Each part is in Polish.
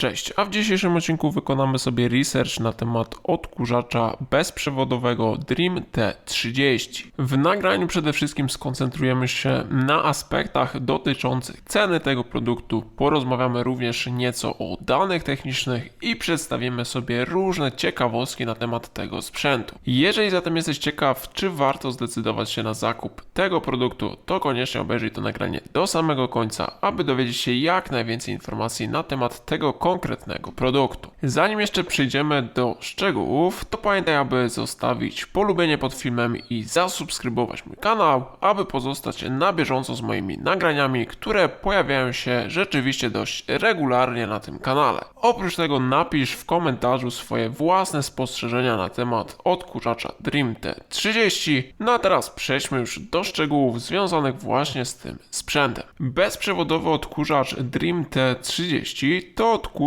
Cześć, a w dzisiejszym odcinku wykonamy sobie research na temat odkurzacza bezprzewodowego Dream T30. W nagraniu przede wszystkim skoncentrujemy się na aspektach dotyczących ceny tego produktu, porozmawiamy również nieco o danych technicznych i przedstawimy sobie różne ciekawostki na temat tego sprzętu. Jeżeli zatem jesteś ciekaw, czy warto zdecydować się na zakup tego produktu, to koniecznie obejrzyj to nagranie do samego końca, aby dowiedzieć się jak najwięcej informacji na temat tego konkretnego produktu. Zanim jeszcze przejdziemy do szczegółów, to pamiętaj, aby zostawić polubienie pod filmem i zasubskrybować mój kanał, aby pozostać na bieżąco z moimi nagraniami, które pojawiają się rzeczywiście dość regularnie na tym kanale. Oprócz tego napisz w komentarzu swoje własne spostrzeżenia na temat odkurzacza Dream T30. No a teraz przejdźmy już do szczegółów związanych właśnie z tym sprzętem. Bezprzewodowy odkurzacz Dream T30 to odkurzacz,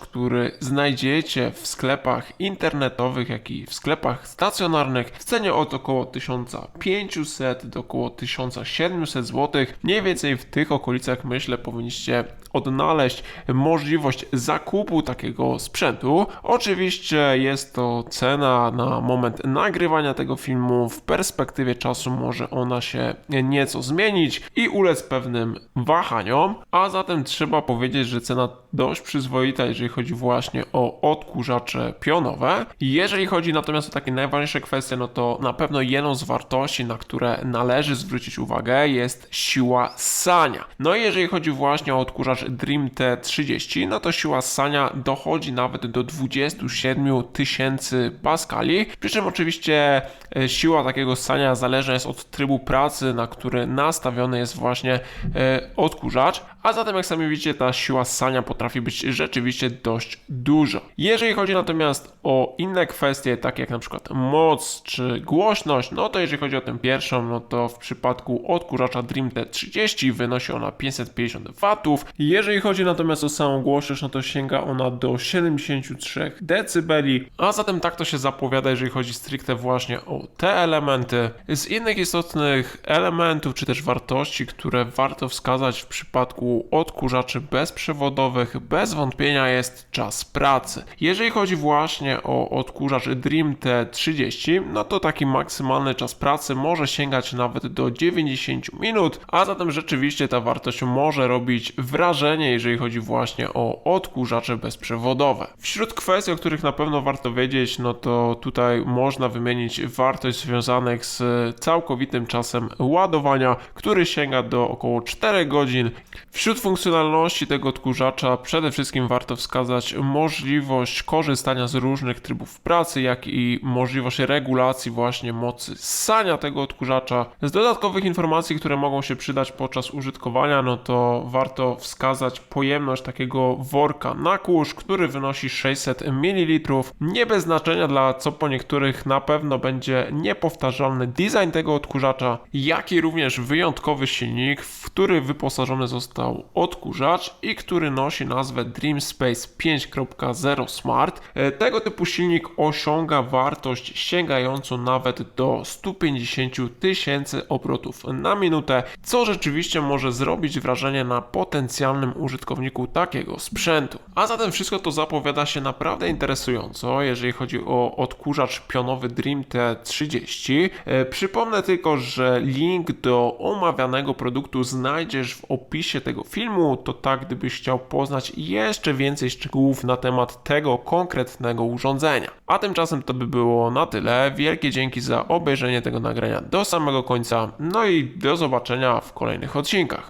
który znajdziecie w sklepach internetowych, jak i w sklepach stacjonarnych w cenie od około 1500 do około 1700 zł. Mniej więcej w tych okolicach myślę powinniście odnaleźć możliwość zakupu takiego sprzętu. Oczywiście jest to cena na moment nagrywania tego filmu. W perspektywie czasu może ona się nieco zmienić i ulec pewnym wahaniom, a zatem trzeba powiedzieć, że cena dość przyzwoita, jeżeli chodzi właśnie o odkurzacze pionowe. Jeżeli chodzi natomiast o takie najważniejsze kwestie, no to na pewno jedną z wartości, na które należy zwrócić uwagę, jest siła ssania. No i jeżeli chodzi właśnie o odkurzacz Dream T30, no to siła ssania dochodzi nawet do 27 tysięcy paskali, przy czym oczywiście siła takiego ssania zależna jest od trybu pracy, na który nastawiony jest właśnie e, odkurzacz, a zatem jak sami widzicie ta siła ssania potrafi być rzeczywiście dość duża. Jeżeli chodzi natomiast o inne kwestie, takie jak na przykład moc czy głośność, no to jeżeli chodzi o tę pierwszą, no to w przypadku odkurzacza Dream T30 wynosi ona 550 W. Jeżeli chodzi natomiast o samą głośność, no to sięga ona do 73 dB, a zatem tak to się zapowiada, jeżeli chodzi stricte właśnie o te elementy. Z innych istotnych elementów, czy też wartości, które warto wskazać w przypadku odkurzaczy bezprzewodowych, bez wątpienia jest czas pracy. Jeżeli chodzi właśnie o odkurzacz Dream T30, no to taki maksymalny czas pracy może sięgać nawet do 90 minut, a zatem rzeczywiście ta wartość może robić wrażenie, jeżeli chodzi właśnie o odkurzacze bezprzewodowe. Wśród kwestii, o których na pewno warto wiedzieć, no to tutaj można wymienić wartość związanych z całkowitym czasem ładowania, który sięga do około 4 godzin. Wśród funkcjonalności tego odkurzacza przede wszystkim warto wskazać możliwość korzystania z różnych trybów pracy, jak i możliwość regulacji właśnie mocy ssania tego odkurzacza. Z dodatkowych informacji, które mogą się przydać podczas użytkowania, no to warto wskazać pojemność takiego worka na kurz, który wynosi 600 ml. Nie bez znaczenia dla co po niektórych na pewno będzie niepowtarzalny design tego odkurzacza, jak i również wyjątkowy silnik, w który wyposażony został odkurzacz i który nosi nazwę Dream Space 5.0 Smart. E, tego typu silnik osiąga wartość sięgającą nawet do 150 tysięcy obrotów na minutę, co rzeczywiście może zrobić wrażenie na potencjalnym użytkowniku takiego sprzętu. A zatem wszystko to zapowiada się naprawdę interesująco, jeżeli chodzi o odkurzacz pionowy Dream T 30. E, przypomnę tylko, że link do omawianego produktu znajdziesz w opisie tego filmu. To tak, gdybyś chciał poznać jeszcze więcej szczegółów na temat tego konkretnego urządzenia. A tymczasem to by było na tyle. Wielkie dzięki za obejrzenie tego nagrania do samego końca. No i do zobaczenia w kolejnych odcinkach.